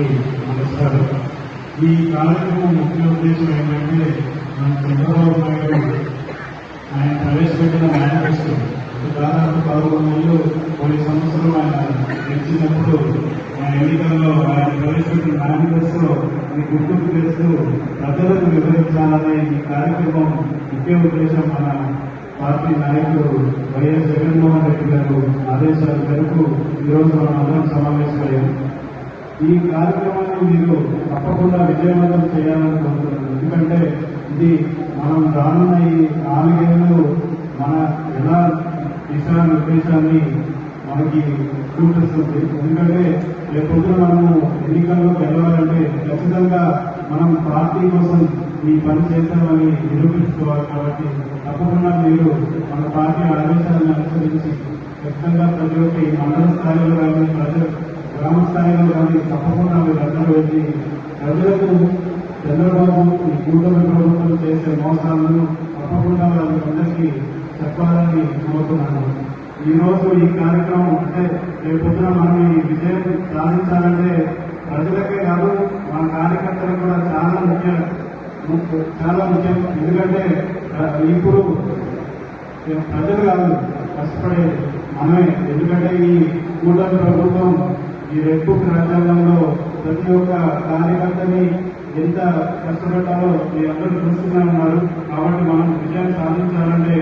అందరికీ నమస్కారం. ఈ కార్యక్రమం ముఖ్య ఉద్దేశం ఏంటంటే మన చంద్రబాబు నాయుడు ఆయన ప్రవేశపెట్టిన మేనిఫెస్టో దాదాపు పదకొండు నెలలు కొన్ని సంవత్సరాలు ఆయన తెచ్చినప్పుడు ఆ ఎన్నికల్లో ఆయన ప్రవేశపెట్టిన మేనిఫెస్టో అది గుర్తుకు చేస్తూ ప్రజలకు వివరించాలనే ఈ కార్యక్రమం ముఖ్య ఉద్దేశం మన పార్టీ నాయకుడు వైఎస్ జగన్మోహన్ రెడ్డి గారు ఆదేశాల మేరకు ఈరోజు మనం అందరం సమావేశమయ్యాం. ఈ కార్యక్రమాన్ని మీరు తప్పకుండా విజయవంతం చేయాలని కోరుతున్నాను. ఎందుకంటే ఇది మనం రానున్న ఈ నాలుగేళ్ళు మన ఎలా దిశా నిర్దేశాన్ని మనకి చూపిస్తుంది. ఎందుకంటే రేపొద్దున మనము ఎన్నికల్లో గెలవాలంటే ఖచ్చితంగా మనం పార్టీ కోసం ఈ పని చేస్తామని నిరూపించుకోవాలి కాబట్టి తప్పకుండా మీరు మన పార్టీ ఆదేశాలను అనుసరించి ఖచ్చితంగా ప్రతి ఒక్క మండల స్థాయిలో కానీ ప్రజలు గ్రామ స్థాయిలో కానీ తప్పకుండా మీరందరూ వెళ్ళి ప్రజలకు చంద్రబాబు ఈ కూటమి ప్రభుత్వం చేసే మోసాలను తప్పకుండా వాళ్ళందరికీ చెప్పాలని కోరుతున్నాను. ఈరోజు ఈ కార్యక్రమం అంటే రేపొద్దున మనం ఈ విజయం సాధించాలంటే ప్రజలకే కాదు మన కార్యకర్తలకు కూడా చాలా ముఖ్య చాలా ముఖ్యం. ఎందుకంటే ఇప్పుడు ప్రజలు కాదు కష్టపడే మనమే. ఎందుకంటే ఈ కూటమి ప్రభుత్వం ఈ రెడ్ బుక్ ప్రతి ఒక్క కార్యకర్తని ఎంత కష్టపడ్డారో మీ అందరూ చూస్తూనే ఉన్నారు. కాబట్టి మనం విజయం సాధించాలంటే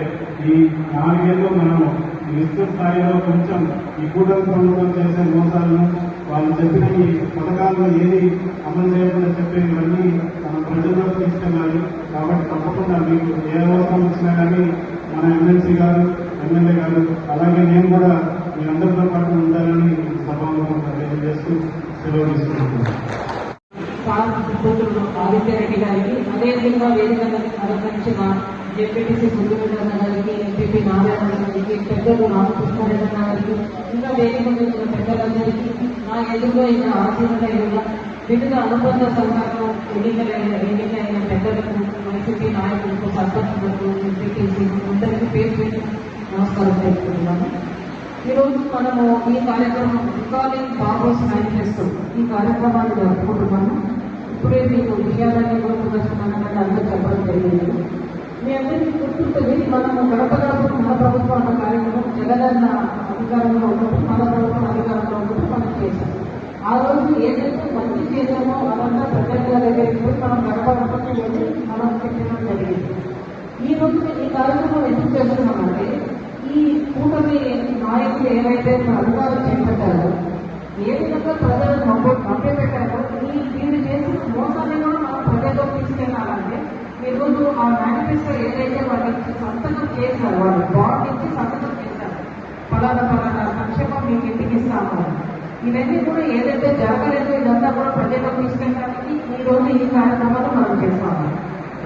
ఈ నాలుగేళ్ళు మనం విస్తృత స్థాయిలో కొంచెం ఈ కూటమి ప్రభుత్వం చేసే మోసాలను వాళ్ళు చెప్పిన ఈ పథకాలను ఏది అమలు చేయకుండా చెప్పేవన్నీ మనం ప్రజల్లోకి తీసుకెళ్ళాలి కాబట్టి తప్పకుండా మీకు ఏ అవసరం వచ్చినా కానీ మన ఎమ్మెల్సీ గారు ఎమ్మెల్యే గారు అలాగే నేను కూడా మీ అందరితో పాటు ఉండాలని సభాముఖంగా తెలియజేస్తూ సెలవు తీసుకుంటున్నాను కూతురు ఆదిత్యారెడ్డి గారికి అదేవిధంగా వేదికలను అలంకరించిన జెడ్పీటీసీ సుందరరెడ్డి గారికి ఎంపీపీ నారాయణ గారికి పెద్దలు రామకృష్ణారెడ్డి గారికి ఇంకా వేదిక మీద పెద్దలందరికీ నా ఎదురుగా ఆశీర్వదైన వివిధ అనుబంధ సంఘాలు ఎన్నికలైన ఎన్నికైన పెద్దలకు వైసీపీ నాయకులకు సర్పంచులకు ఎంపీటీసీ అందరికీ పేరు పెట్టి నమస్కారం తెలుపుతున్నాను ఈరోజు మనము ఈ కార్యక్రమం రికార్డింగ్ బాబోస్ మేనిఫెస్టో ఈ కార్యక్రమాన్ని జరుపుకుంటున్నాము. ఇప్పుడే మీకు విషయాలన్నీ గుర్తుకొస్తున్నానంటే అందరూ చెప్పడం జరిగింది. మీ అందరికీ గుర్తుంటుంది మనము గడప గడప మన ప్రభుత్వం అన్న కార్యక్రమం జగనన్న అధికారంలో ఉన్నప్పుడు మన ప్రభుత్వం అధికారంలో ఉన్నప్పుడు మనం చేశాం. ఆ రోజు ఏదైతే మంచి చేశామో అదంతా ప్రజల దగ్గరికి పోయి మనం గడప గడపకి వెళ్ళి మనం చెప్పడం జరిగింది. ఈ రోజు ఈ కార్యక్రమం ఎందుకు చేస్తున్నామంటే ఈ కూటమి నాయకులు ఏమైతే అధికారులు చేపట్టారో ఏ విధంగా ప్రజలను మభ్య మభ్యపెట్టారో ఈ వీళ్ళు చేసిన మోసాన్ని కూడా మనం ప్రజల్లో తీసుకెళ్ళాలంటే ఈ రోజు ఆ మేనిఫెస్టో ఏదైతే వాళ్ళకి సంతకం చేశారు వాళ్ళు బాండ్ ఇచ్చి సంతకం చేశారు పలానా పలానా సంక్షేమం మీకు ఇంటికి ఇస్తాము ఇవన్నీ కూడా ఏదైతే జరగలేదు ఇదంతా కూడా ప్రజల్లో తీసుకెళ్ళడానికి ఈ రోజు ఈ కార్యక్రమాలు మనం చేస్తాము.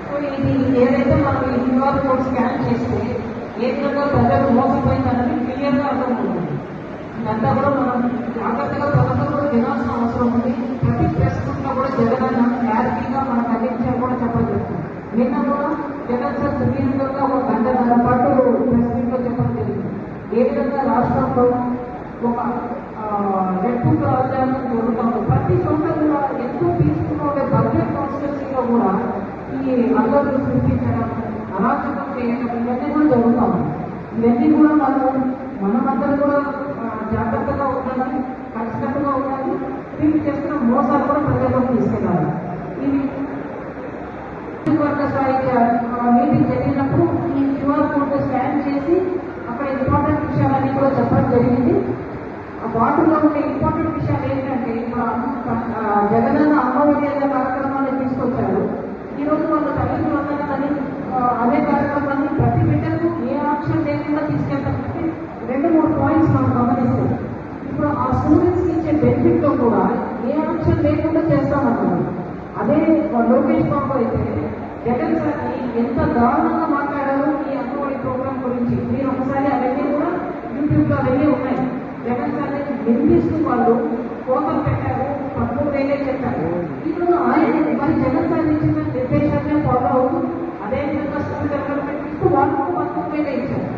సో ఇది ఏదైతే మనం ఈ క్యూఆర్ కోడ్ స్కాన్ చేస్తే ఏ విధంగా ప్రజలు మోసపోయిందన్నది క్లియర్గా అర్థమవుతుంది. ఇదంతా కూడా మనం జాగ్రత్తగా ప్రజలు కూడా తినాల్సిన అవసరం ఉంది. ప్రతి ప్రెస్ కూడా జగన్ క్లారిటీగా మనం అందించాలి కూడా చెప్పలేదు నిన్న కూడా జగన్ సార్ సుదీర్ఘంగా ఒక గంటన్నర పాటు ప్రెస్ మీట్లో చెప్పడం జరిగింది. ఏ విధంగా రాష్ట్రంలో ఒక రెడ్ రాజ్యాంగం జరుగుతుంది ప్రతి చోట కూడా ఎంతో పీస్ఫుల్గా ఉండే బడ్జెట్ కాన్స్టిట్యూన్సీలో కూడా ఈ అల్లర్లు సృష్టించడం అరాచకం చేయడం ఇవన్నీ కూడా జరుగుతాం ఇవన్నీ కూడా మనం మనమందరం కూడా జాగ్రత్తగా ఉండాలి ఖచ్చితంగా ఉండాలి వీళ్ళు చేస్తున్న మోసాలు కూడా ప్రజల్లోకి తీసుకెళ్ళాలి ఇవి వర్గ స్థాయి మీటింగ్ జరిగినప్పుడు ఈ క్యూఆర్ కోడ్ స్కాన్ చేసి అక్కడ ఇంపార్టెంట్ విషయాలన్నీ కూడా చెప్పడం జరిగింది. ఆ వాటిలో ఉండే ఇంపార్టెంట్ విషయాలు ఏంటంటే ఇప్పుడు జగనన్న అమ్మఒడి కార్యక్రమాలు లోకేష్ బాబు అయితే జగన్ సార్ని ఎంత దారుణంగా మాట్లాడారు ఈ అమ్మఒడి ప్రోగ్రామ్ గురించి మీరు ఒకసారి అవన్నీ కూడా యూట్యూబ్లో అవన్నీ ఉన్నాయి. జగన్ సార్ని నిందిస్తూ వాళ్ళు కోపం పెట్టారు పదమూడు వేరే చెప్పారు. ఈరోజు ఆయన మరి జగన్ సార్ ఇచ్చిన నిర్దేశాన్ని ఫాలో అవుతూ అదే విధంగా స్కూల్ డెవలప్మెంట్ ఇస్తూ వాళ్ళకు పదమూడు వేలే ఇచ్చారు.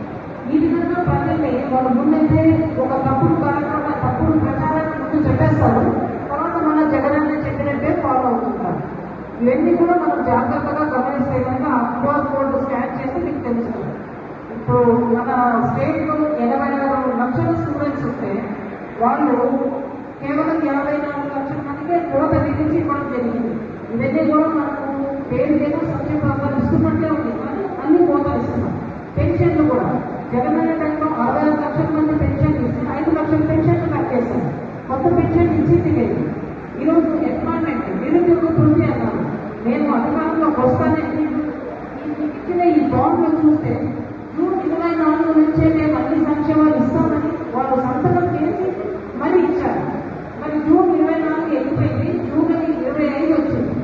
ఈ విధంగా ప్రజల్ని వాళ్ళ ముందైతే ఒక తప్పుడు కార్యక్రమం తప్పుడు ప్రచారాన్ని ముందు చెప్పేస్తారు తర్వాత మన జగనన్న చెప్పినట్టే ఫాలో అవుతుంటారు ఇవన్నీ కూడా మనం జాగ్రత్తగా గమనిస్తే కనుక క్యూఆర్ కోడ్ స్కాన్ చేసి మీకు తెలుస్తుంది. ఇప్పుడు మన స్టేట్లో ఎనభై నాలుగు లక్షల స్టూడెంట్స్ వస్తే వాళ్ళు కేవలం యాభై నాలుగు లక్షల మందికే కోత విధించి ఇవ్వడం జరిగింది. ఇవన్నీ కూడా మనకు పేరు పేరుకేమో సంక్షేమ పథకాలు ఇస్తున్నట్టే ఉంది. కానీ అన్ని కోతలు ఇస్తున్నాం. పెన్షన్లు కూడా. జగనన్న టైంలో అరవై ఆరు లక్షల మంది పెన్షన్ ఇస్తే ఐదు లక్షల పెన్షన్లు కట్ చేశారు కొత్త పెన్షన్ ఇచ్చి లేదు ఈరోజు ఎంప్లాయ్మెంట్ నిరుద్యోగ వృద్ధి అన్నారు నేను అధికారంలోకి ఇచ్చిన ఈ బాండ్లు చూస్తే జూన్ ఇరవై నాలుగు నుంచే మేము అన్ని సంక్షేమాలు ఇస్తామని వాళ్ళు సంతకం చేసి మరి ఇచ్చారు మరి జూన్ ఇరవై నాలుగు వెళ్ళిపోయింది జూలై ఇరవై ఐదు వచ్చింది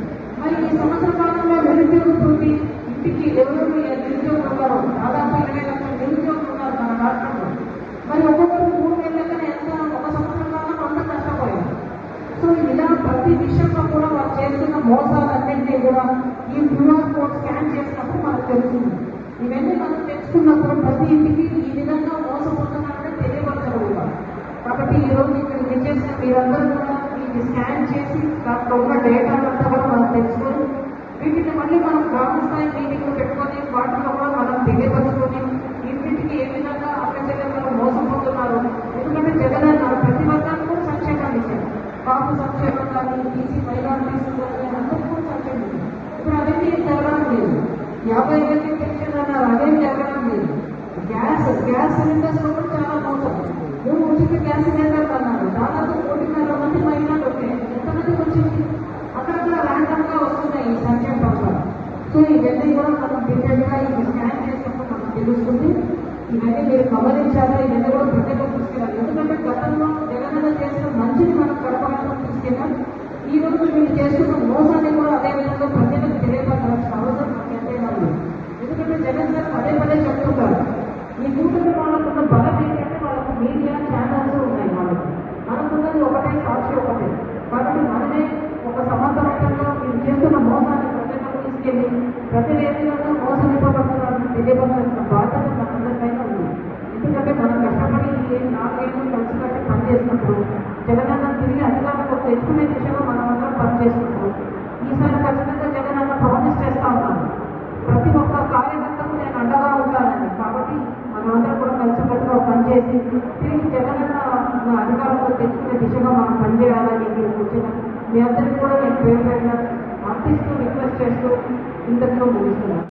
మరి ఈ సంవత్సర కాలంలో నిరుద్యోగ వృద్ధి ఇంటికి ఎవరు నిరుద్యోగులు ఉన్నారో దాదాపు ఇరవై లక్షల నిరుద్యోగులు ఉన్నారు మన రాష్ట్రంలో మరి ఒక్కొక్కరు మూడు నెలలకనే ఎంత ఒక సంవత్సరం కాలం అంత కష్టపోయారు సో ఇలా ప్రతి విషయంలో కూడా వారు చేస్తున్న మోసాలన్నింటినీ కూడా ఈ క్యూఆర్ కోడ్ స్కాన్ చేసినప్పుడు మనకు తెలుస్తుంది. ఇవన్నీ మనం తెలుసుకున్నప్పుడు ప్రతి ఇంటికి ఈ విధంగా మోసపోతున్నారని తెలియపరచగలుగుతాం కాబట్టి ఈ రోజు ఇక్కడ విచ్చేసిన మీరందరూ కూడా ఇది స్కాన్ చేసి దాంట్లో ఉన్న డేటా అంతా కూడా మనం తెలుసుకొని వీటిని మళ్ళీ మనం గ్రామ స్థాయి మీటింగ్లు పెట్టుకుని వాటిలో కూడా మనం తెలియపరుచుకొని ఇంటింటికి ఏ విధంగా అక్కచెల్లెలు మోసపోతున్నారు ఎందుకంటే జగనన్న ప్రతి వర్గానికి కూడా సంక్షేమాన్ని ఇచ్చారు కాపు సంక్షేమం కానీ బీసీ మైనార్టీస్ కానీ అందరికీ కూడా సంక్షేమం ఇచ్చారు ఇప్పుడు అవన్నీ జరగడం లేదు యాభై మంది పెన్షన్ అన్నారు అదేం జరగడం లేదు గ్యాస్ గ్యాస్ సిలిండర్స్ కూడా చాలా మోసం మూడు ఉచిత గ్యాస్ సిలిండర్స్ అన్నారు దాదాపు కోటిన్నర మంది మహిళలు ఎంతమంది వచ్చింది అక్కడక్కడ ర్యాండమ్గా వస్తున్నాయి ఈ సంఖ్య పథకాలు సో ఇవన్నీ కూడా మనం డీటెయిల్గా ఇది స్కాన్ చేసినప్పుడు మనకు తెలుస్తుంది ఇవన్నీ మీరు గమనించాలి ఇవన్నీ కూడా ప్రత్యేకంగా తీసుకెళ్ళాలి ఎందుకంటే గతంలో జగనన్న చేసిన మంచిని మనం గడపడంలో తీసుకెళ్ళాం ఈ రోజు మీరు చేస్తున్న మోసాన్ని కూడా అదే విధంగా ప్రజలకు తెలియపరచాల్సిన అవసరం మనకి ఎంతైనా ఉంది ఎందుకంటే జగన్ సార్ పదే పదే చెప్తుంటారు ఈ కూటమి వాళ్ళకున్న బలం ఏంటంటే వాళ్ళకు మీడియా ఛానల్స్ ఉన్నాయి వాళ్ళకి మనకున్నది ఒకటే సాక్షి ఒకటే కాబట్టి మనమే ఒక సమర్థవంతంగా మీరు చేస్తున్న మోసాన్ని ప్రజలకు తీసుకెళ్ళి ప్రతి విధంగా మోసమివ్వబడుతున్నారని తెలియపరచాల్సిన బాధ్యత మనందరిపైన ఉంది. ఎందుకంటే మనం కష్టపడి నాలుగేళ్ళు కలిసికట్టి పనిచేసినప్పుడు జగనన్న తిరిగి అధికారంలో తెచ్చుకునే దిశగా మనం అందరం పనిచేస్తున్నాం ఈసారి ఖచ్చితంగా జగనన్న ప్రామిస్ చేస్తా ఉన్నాను ప్రతి ఒక్క కార్యకర్తకు నేను అండగా ఉంటానని. కాబట్టి మనమందరం కూడా కలిసికట్టుగా పనిచేసి తిరిగి జగనన్న అధికారంలో తెచ్చుకునే దిశగా మనం పనిచేయాలని మీరు కూర్చున్నాను మీ అందరికీ కూడా నేను పేరు పేరున అర్థిస్తూ రిక్వెస్ట్ చేస్తూ ఇంతలో ముగిస్తున్నాను